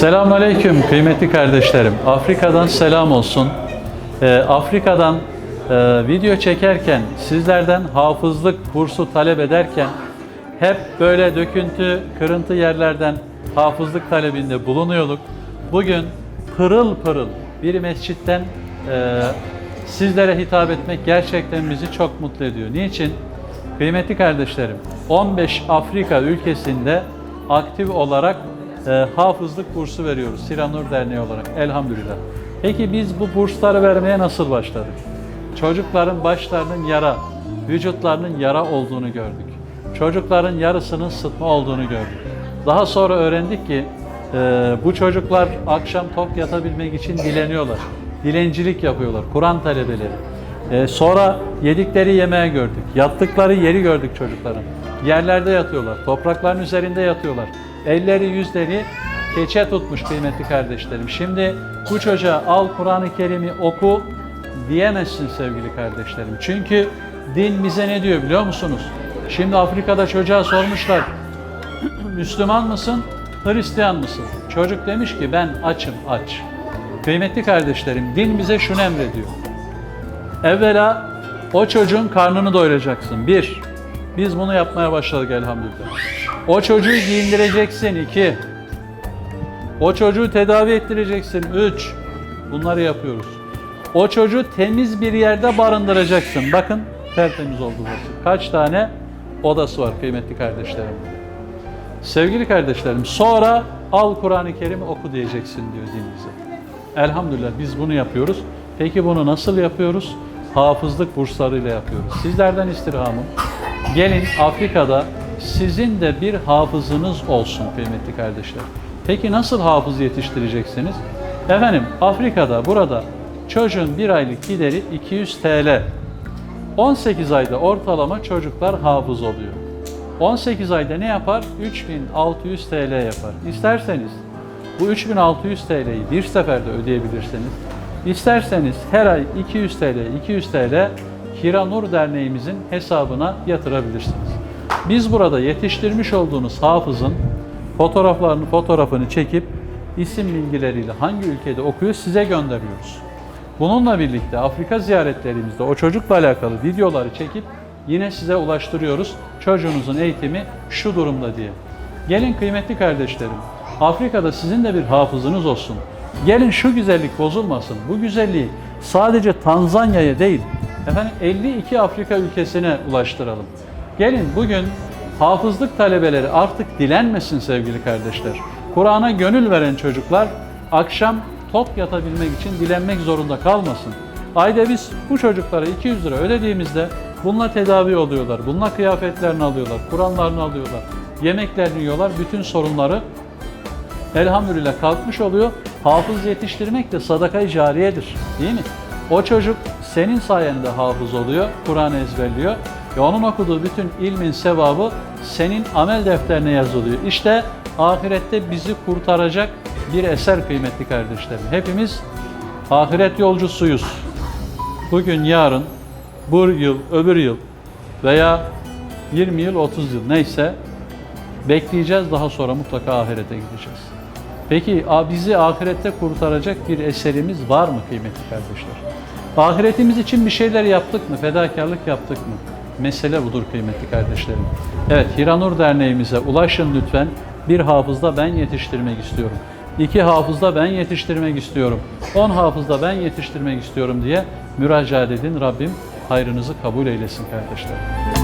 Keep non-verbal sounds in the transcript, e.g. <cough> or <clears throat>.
Selamünaleyküm kıymetli kardeşlerim. Afrika'dan selam olsun. Ee, Afrika'dan e, video çekerken, sizlerden hafızlık bursu talep ederken hep böyle döküntü, kırıntı yerlerden hafızlık talebinde bulunuyorduk. Bugün pırıl pırıl bir mescitten e, sizlere hitap etmek gerçekten bizi çok mutlu ediyor. Niçin? Kıymetli kardeşlerim, 15 Afrika ülkesinde aktif olarak e, hafızlık bursu veriyoruz. Siranur Derneği olarak elhamdülillah. Peki biz bu bursları vermeye nasıl başladık? Çocukların başlarının yara, vücutlarının yara olduğunu gördük. Çocukların yarısının sıtma olduğunu gördük. Daha sonra öğrendik ki e, bu çocuklar akşam tok yatabilmek için dileniyorlar. Dilencilik yapıyorlar. Kur'an talebeleri. Ee, sonra yedikleri yemeği gördük. Yattıkları yeri gördük çocukların. Yerlerde yatıyorlar. Toprakların üzerinde yatıyorlar. Elleri yüzleri keçe tutmuş kıymetli kardeşlerim. Şimdi bu çocuğa al Kur'an-ı Kerim'i oku diyemezsin sevgili kardeşlerim. Çünkü din bize ne diyor biliyor musunuz? Şimdi Afrika'da çocuğa sormuşlar. <clears throat> Müslüman mısın? Hristiyan mısın? Çocuk demiş ki ben açım aç. Kıymetli kardeşlerim din bize şunu emrediyor. Evvela o çocuğun karnını doyuracaksın. Bir, biz bunu yapmaya başladık elhamdülillah. O çocuğu giyindireceksin. İki, o çocuğu tedavi ettireceksin. Üç, bunları yapıyoruz. O çocuğu temiz bir yerde barındıracaksın. Bakın tertemiz oldu burası. Kaç tane odası var kıymetli kardeşlerim. Sevgili kardeşlerim sonra al Kur'an-ı Kerim'i oku diyeceksin diyor din bize. Elhamdülillah biz bunu yapıyoruz. Peki bunu nasıl yapıyoruz? Hafızlık burslarıyla yapıyoruz. Sizlerden istirhamım. Gelin Afrika'da sizin de bir hafızınız olsun kıymetli kardeşler. Peki nasıl hafız yetiştireceksiniz? Efendim Afrika'da burada çocuğun bir aylık gideri 200 TL. 18 ayda ortalama çocuklar hafız oluyor. 18 ayda ne yapar? 3600 TL yapar. İsterseniz bu 3600 TL'yi bir seferde ödeyebilirsiniz. İsterseniz her ay 200 TL, 200 TL Hiranur Derneğimizin hesabına yatırabilirsiniz. Biz burada yetiştirmiş olduğunuz hafızın fotoğraflarını, fotoğrafını çekip isim bilgileriyle hangi ülkede okuyor size gönderiyoruz. Bununla birlikte Afrika ziyaretlerimizde o çocukla alakalı videoları çekip yine size ulaştırıyoruz. Çocuğunuzun eğitimi şu durumda diye. Gelin kıymetli kardeşlerim, Afrika'da sizin de bir hafızınız olsun. Gelin şu güzellik bozulmasın. Bu güzelliği sadece Tanzanya'ya değil, efendim 52 Afrika ülkesine ulaştıralım. Gelin bugün hafızlık talebeleri artık dilenmesin sevgili kardeşler. Kur'an'a gönül veren çocuklar akşam tok yatabilmek için dilenmek zorunda kalmasın. Ayda biz bu çocuklara 200 lira ödediğimizde bununla tedavi oluyorlar. Bununla kıyafetlerini alıyorlar, Kur'anlarını alıyorlar, yemeklerini yiyorlar. Bütün sorunları elhamdülillah kalkmış oluyor. Hafız yetiştirmek de sadaka-i cariyedir. Değil mi? O çocuk senin sayende hafız oluyor, Kur'an ezberliyor ve onun okuduğu bütün ilmin sevabı senin amel defterine yazılıyor. İşte ahirette bizi kurtaracak bir eser kıymetli kardeşlerim. Hepimiz ahiret yolcusuyuz. Bugün, yarın, bu yıl, öbür yıl veya 20 yıl, 30 yıl neyse bekleyeceğiz. Daha sonra mutlaka ahirete gideceğiz. Peki bizi ahirette kurtaracak bir eserimiz var mı kıymetli kardeşler? Ahiretimiz için bir şeyler yaptık mı? Fedakarlık yaptık mı? Mesele budur kıymetli kardeşlerim. Evet, Hiranur Derneğimize ulaşın lütfen. Bir hafızda ben yetiştirmek istiyorum. İki hafızda ben yetiştirmek istiyorum. On hafızda ben yetiştirmek istiyorum diye müracaat edin. Rabbim hayrınızı kabul eylesin kardeşlerim.